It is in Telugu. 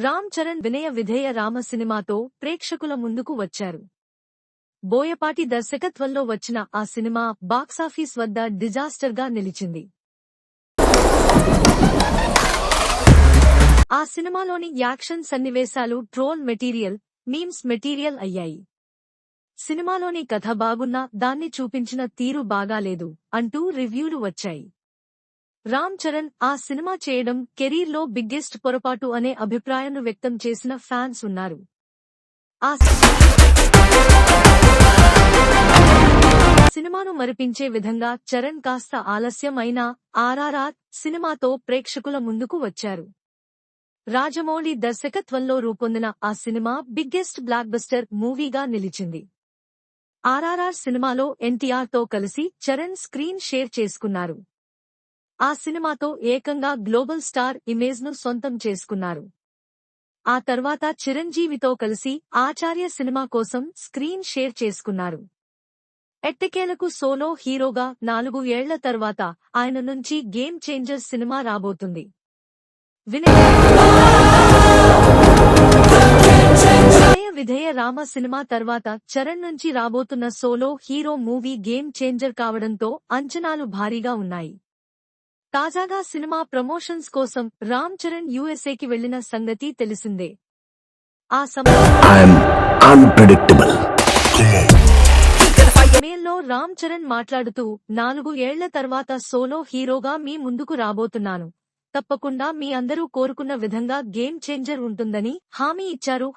రామ్ చరణ్ వినయ విధేయ రామ సినిమాతో ప్రేక్షకుల ముందుకు వచ్చారు. బోయపాటి దర్శకత్వంలో వచ్చిన ఆ సినిమా బాక్సాఫీస్ వద్ద డిజాస్టర్గా నిలిచింది. ఆ సినిమాలోని యాక్షన్ సన్నివేశాలు ట్రోల్ మెటీరియల్ మీమ్స్ మెటీరియల్ అయ్యాయి. సినిమాలోని కథ బాగున్నా దాన్ని చూపించిన తీరు బాగాలేదు అంటూ రివ్యూలు వచ్చాయి. రామ్ చరణ్ ఆ సినిమా చేయడం కెరీర్లో బిగ్గెస్ట్ పొరపాటు అనే అభిప్రాయాన్ని వ్యక్తం చేసిన ఫ్యాన్స్ ఉన్నారు. ఆ సినిమాను మరిపించే విధంగా చరణ్ కాస్త ఆలస్యం అయినా ఆర్ఆర్ఆర్ సినిమాతో ప్రేక్షకుల ముందుకు వచ్చారు. రాజమౌళి దర్శకత్వంలో రూపొందిన ఆ సినిమా బిగ్గెస్ట్ బ్లాక్బస్టర్ మూవీగా నిలిచింది. ఆర్ఆర్ఆర్ సినిమాలో ఎన్టీఆర్తో కలిసి చరణ్ స్క్రీన్ షేర్ చేసుకున్నారు. ఆ సినిమాతో ఏకంగా గ్లోబల్ స్టార్ ఇమేజ్ను సొంతం చేసుకున్నారు. ఆ తర్వాత చిరంజీవితో కలిసి ఆచార్య సినిమా కోసం స్క్రీన్ షేర్ చేసుకున్నారు. ఎట్టకేలకు సోలో హీరోగా నాలుగు ఏళ్ళ తర్వాత ఆయన నుంచి గేమ్ చేంజర్ సినిమా రాబోతుంది. వినయ విధేయ రామ సినిమా తర్వాత చరణ్ నుంచి రాబోతున్న solo hero movie Game Changer కావడంతో అంచనాలు భారీగా ఉన్నాయి. తాజాగా సినిమా ప్రమోషన్స్ కోసం రామ్ చరణ్ యుఎస్ఏకి వెళ్ళిన సంగతి తెలిసిందే. ఆ. సమయంలో రామ్ చరణ్ మాట్లాడుతూ నాలుగు ఏళ్ళ తర్వాత సోలో హీరోగా మీ ముందుకు రాబోతున్నాను. తప్పకుండా మీ అందరూ కోరుకున్న విధంగా గేమ్ చేంజర్ ఉంటుందని హామీ ఇచ్చారు.